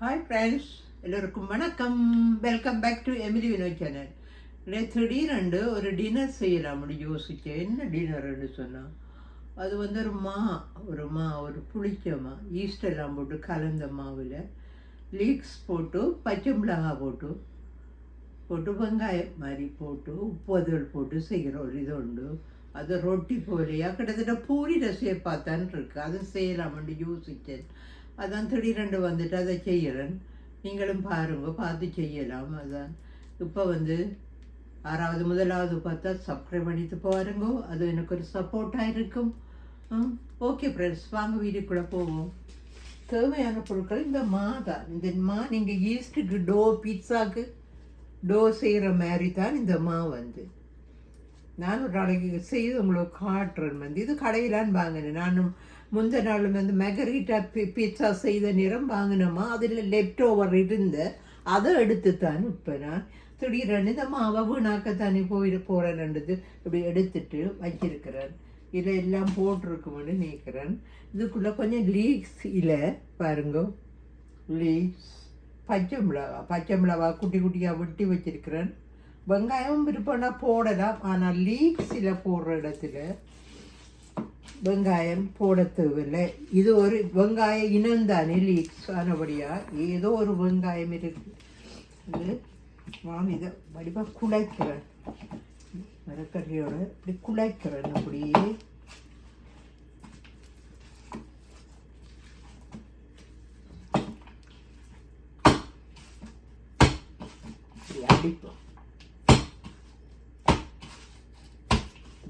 Hi friends எல்லோருக்கும் வணக்கம். Welcome back to Emily Vino channel நேற்று திடீரெண்டு ஒரு டின்னர் செய்யலாம்னு யோசித்தேன் என்ன டின்னர்னு சொன்னால் அது வந்து ஒரு மா ஒரு மா ஒரு புளிச்ச மா போட்டு கலந்த மாவில் லீக்ஸ் போட்டு பச்சை மிளகா போட்டு போட்டு வெங்காயம் மாதிரி போட்டு உப்பு அதுகள் போட்டு செய்கிற ஒரு இது உண்டு. அது ரொட்டி போலையா கிட்டத்தட்ட பூரி ரசியை தான் இருக்குது அது செய்யலாம்னு யோசித்தேன் அதான் திடீரெண்டு வந்துட்டு அதை செய்கிறேன் நீங்களும் பாருங்க பார்த்து செய்யலாம். அதான். இப்போ வந்து ஆறாவது முதலாவது பார்த்தா சப்ஸ்கிரைப் பண்ணிட்டு பாருங்க. அது எனக்கு ஒரு சப்போர்ட்டாக இருக்கும். ஓகே ஃப்ரெண்ட்ஸ் வாங்க வீட்டுக்குள்ளே போவோம். தேவையான பொருட்கள் இந்த மா தான் இந்த மா நீங்கள் ஈஸ்ட்டுக்கு டோ பீட்சாக்கு டோ செய்கிற மாதிரி தான் இந்த மா வந்து. நான் ஒரு நாளைக்கு செய்து உங்களுக்கு காட்டுறேன். வந்து இது கடையிலான்னு வாங்கினேன். நானும் முந்த நாள் வந்து மெகரிட்டா பி பீட்சா செய்த நிறம் வாங்கினோமா? அதில் லெஃப்ட் ஓவர் இருந்த அதை எடுத்து தான் இப்போ நான் திடீரென்னு இந்த மாவை வீணாக்கத்தானே போயிட போகிறேன்ன்றது இப்படி எடுத்துட்டு வச்சிருக்கிறேன் இதில் எல்லாம் போட்டிருக்குமென்னு நினைக்கிறேன். இதுக்குள்ளே கொஞ்சம் லீக்ஸ் இல்லை பாருங்க. லீக்ஸ் பச்சை மிளகா பச்சை மிளகா குட்டி குட்டியாக வெட்டி வச்சிருக்கிறேன். வெங்காயம் விருப்பம்னா போடலாம். ஆனால் லீக்ஸில் போடுற இடத்துல வெங்காயம் போட தேவையில்லை இது ஒரு வெங்காய இனம்தானே லீக்ஸ் ஆனபடியாக ஏதோ ஒரு வெங்காயம் இருக்குது இது வாங்க இதை வடிவாக குழைக்கிறேன். மரக்கறியோட இப்படி குழைக்கிறேன் அப்படியே. அடிப்போம்.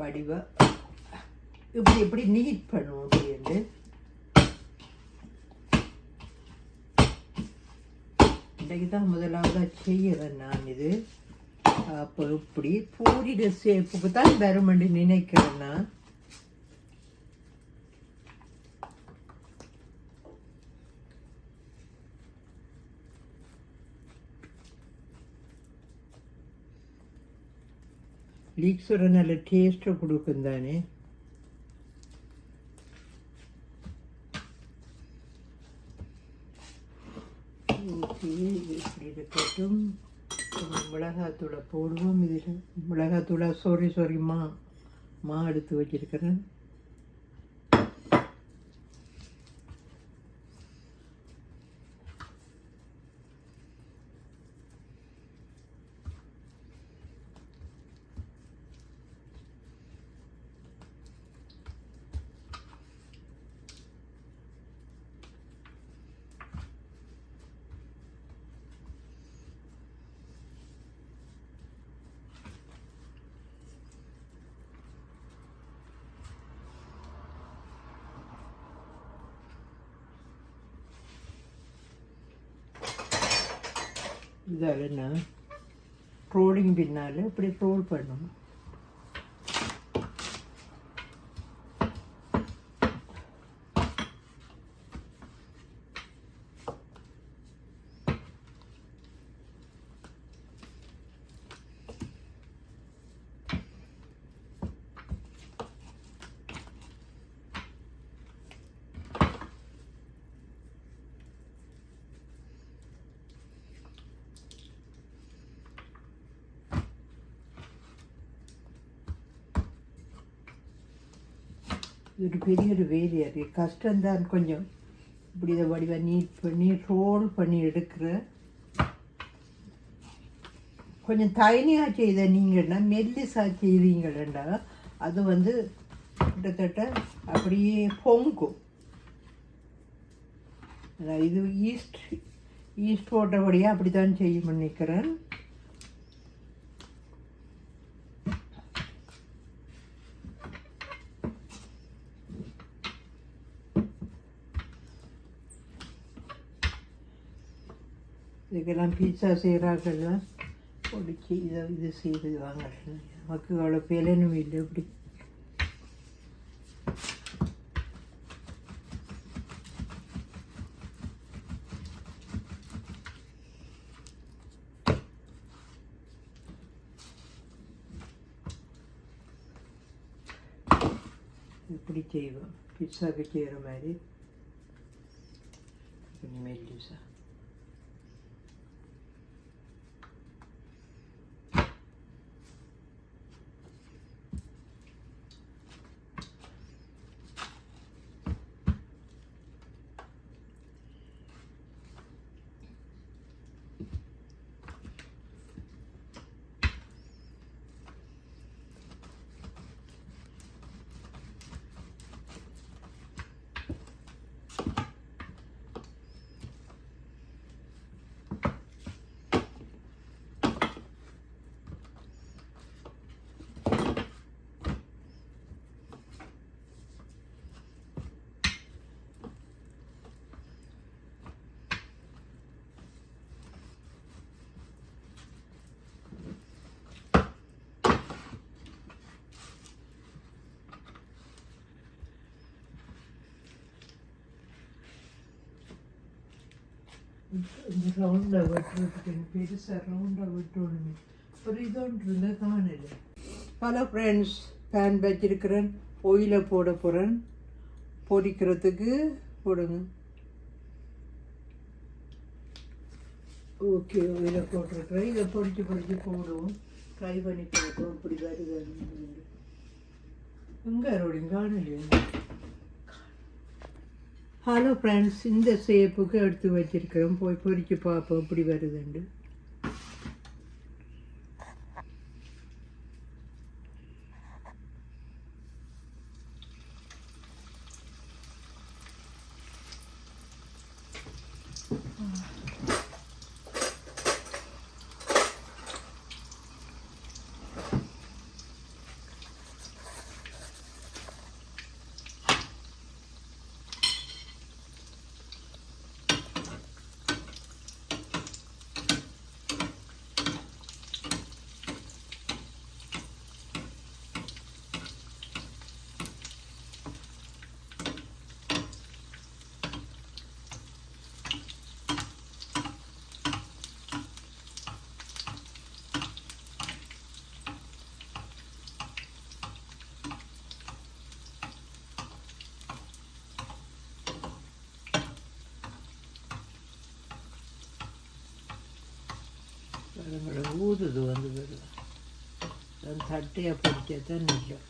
வடிவை இப்படி இப்படி நீட் பண்ணுவோம் அப்படின்ட்டு. இன்றைக்கு தான் முதலாவதாக செய்கிறேன் நான் இது. அப்போ இப்படி பூரிட சேப்புக்கு தான் வருமென்று நினைக்கிறேன் நான். லீக்ஸ் ஒரு நல்ல டேஸ்ட்டை கொடுக்கும் தானே. மிளகாத்தூளை போடுவோம். இதில் மிளகாத்தூளை சோறி சாரி மா மா எடுத்து வச்சிருக்கிறேன். இதால் என்ன? ட்ரோலிங் பின்னால் இப்படி ட்ரோல் பண்ணணும். ஒரு பெரிய ஒரு வேலையாக இருக்குது கஷ்டம்தான் கொஞ்சம். இப்படி இதை வடிவாக நீட் பண்ணி ரோல் பண்ணி எடுக்கிற. கொஞ்சம் தயனியாக செய்த நீங்கன்னா மெல்லிசாக செய்தீங்களா அது வந்து கிட்டத்தட்ட அப்படியே பொங்கும். இது ஈஸ்ட் ஈஸ்ட் போட்டபடியாக அப்படி தான் செய்ய நினைக்கிறேன். இதுக்கெல்லாம் பீட்சா செய்கிறாங்கல்லாம் பொடிச்சு இதை இது செய்து வாங்குறேன் நமக்கு அவ்வளோ பேலனும் இல்லை அப்படி இப்படி செய்வோம். பிட்சாக்கு செய்கிற மாதிரி. கொஞ்சம் மெல்லிசா ரவுண்டாக வெட்டுறதுக்கு பெருசாக ரவுண்டாக வெட்டணுமே ஒரு இதோன்று இருந்தால் காணல ஹலோ ஃப்ரெண்ட்ஸ் பேன் வச்சிருக்கிறேன் ஒயிலை போட போகிறேன் பொரிக்கிறதுக்கு போடுங்க ஓகே ஒயிலை போட்டிருக்கிறேன் இதை பொரிச்சு பொரிச்சு போடுவோம் ட்ரை பண்ணி பார்ப்போம் இப்படி வருது எங்கே ரோடிங் காணலையே ஹலோ ஃப்ரெண்ட்ஸ் இந்த சேப்புக்கு எடுத்து வச்சுருக்கிறோம். போய் பொரிச்சு பார்ப்போம் எப்படி வருதுண்டு அதுங்களை ஊதுது வந்து வருது தட்டையை பிடிக்கத்தான் நிற்கும்.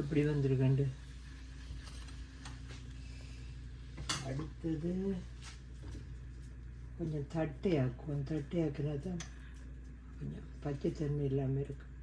எப்படி வந்திருக்கண்டு? அடுத்தது கொஞ்சம் தட்டையாக்கும். தட்டையாக்குனா தான் கொஞ்சம் பச்சைத்தன்மை இல்லாமல் இருக்கும்.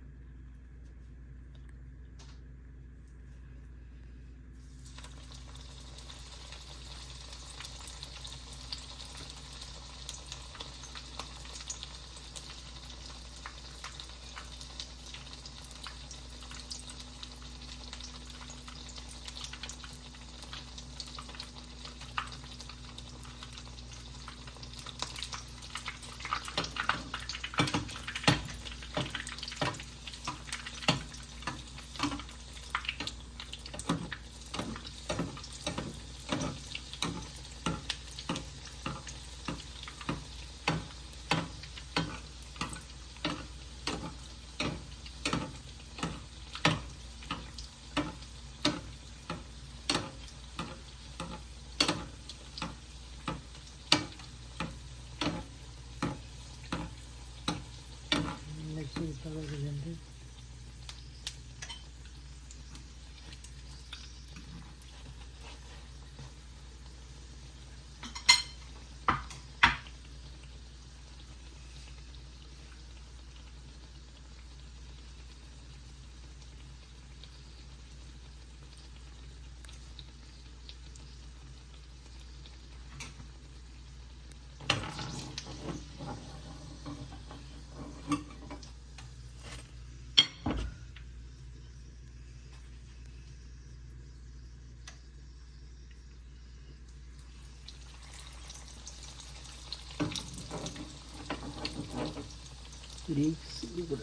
லீக்ஸ் இது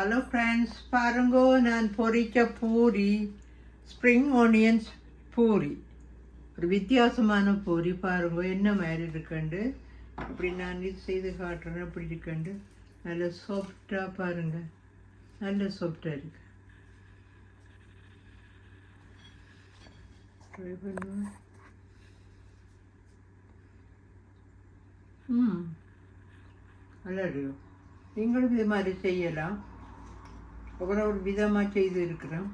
ஹலோ ஃப்ரெண்ட்ஸ் பாருங்கோ நான் பொரிச்ச பூரி ஸ்ப்ரிங் ஆனியன்ஸ் பூரி. ஒரு வித்தியாசமான பூரி பாருங்கோ என்ன மாதிரி இருக்குண்டு? அப்படி நான் இது செய்து காட்டுறேன் அப்படி இருக்குண்டு. நல்ல சாஃப்டாக பாருங்கள் நல்ல சாஃப்டாக இருக்கு. ட்ரை பண்ணுவேன் ம். நல்லா இருக்கும் நீங்களும் இது மாதிரி செய்யலாம். அப்புறம் ஒரு விதமாக செய்து இருக்கிறோம்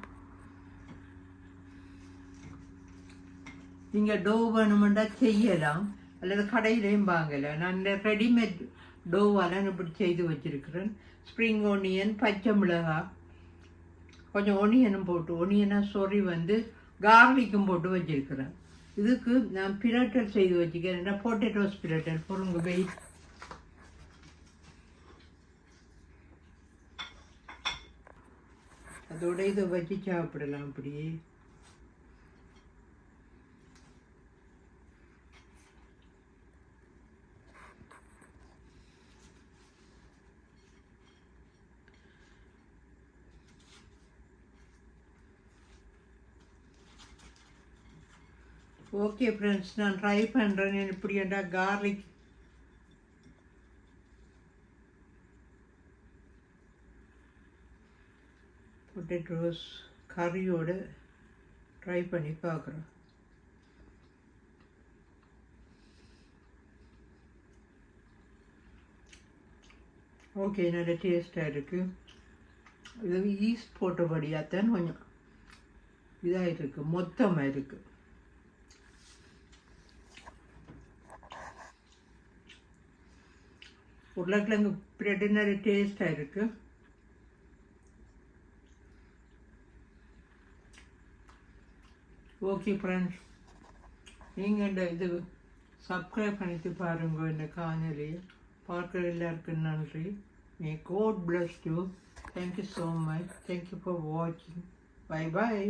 நீங்கள் டோ வேணுமெண்டா செய்யலாம். அல்லது கடையிலையும் வாங்கலாம். நான் ரெடிமேட் டோவால் இப்படி செய்து வச்சுருக்கிறேன். ஸ்ப்ரிங் ஒனியன் பச்சை மிளகாய் கொஞ்சம் ஒனியனும் போட்டு ஒனியனாக சொறி வந்து கார்லிக்கும் போட்டு வச்சிருக்கிறேன். இதுக்கு நான் பிரட்டல் செய்து வச்சுக்கிறேன் பொட்டேட்டோஸ் பிரட்டர் பொருங்க வெயிட் அதோட இதை வச்சு சாப்பிடலாம் அப்படியே. ஓகே ஃப்ரெண்ட்ஸ் நான் ட்ரை பண்ணுறேன் இப்படி என்றால் கார்லிக் பொட்டேட்டோஸ் கறியோடு ட்ரை பண்ணி பார்க்குறோம். ஓகே நல்ல டேஸ்ட்டாக இருக்குது இது ஈஸ்ட் போட்டபடியாத்தான் கொஞ்சம் இதாக இருக்குது மொத்தமாக இருக்குது உருளைக்கிழங்கு பிரெட்டு நிறைய டேஸ்ட்டாக இருக்குது ஓகே ஃப்ரெண்ட்ஸ் நீங்கள் இந்த இது சப்ஸ்கிரைப் பண்ணிட்டு பாருங்க இந்த காணொலி பார்க்குற எல்லாருக்கும் நன்றி may God bless you thank you so much thank you for வாட்சிங் பை பாய்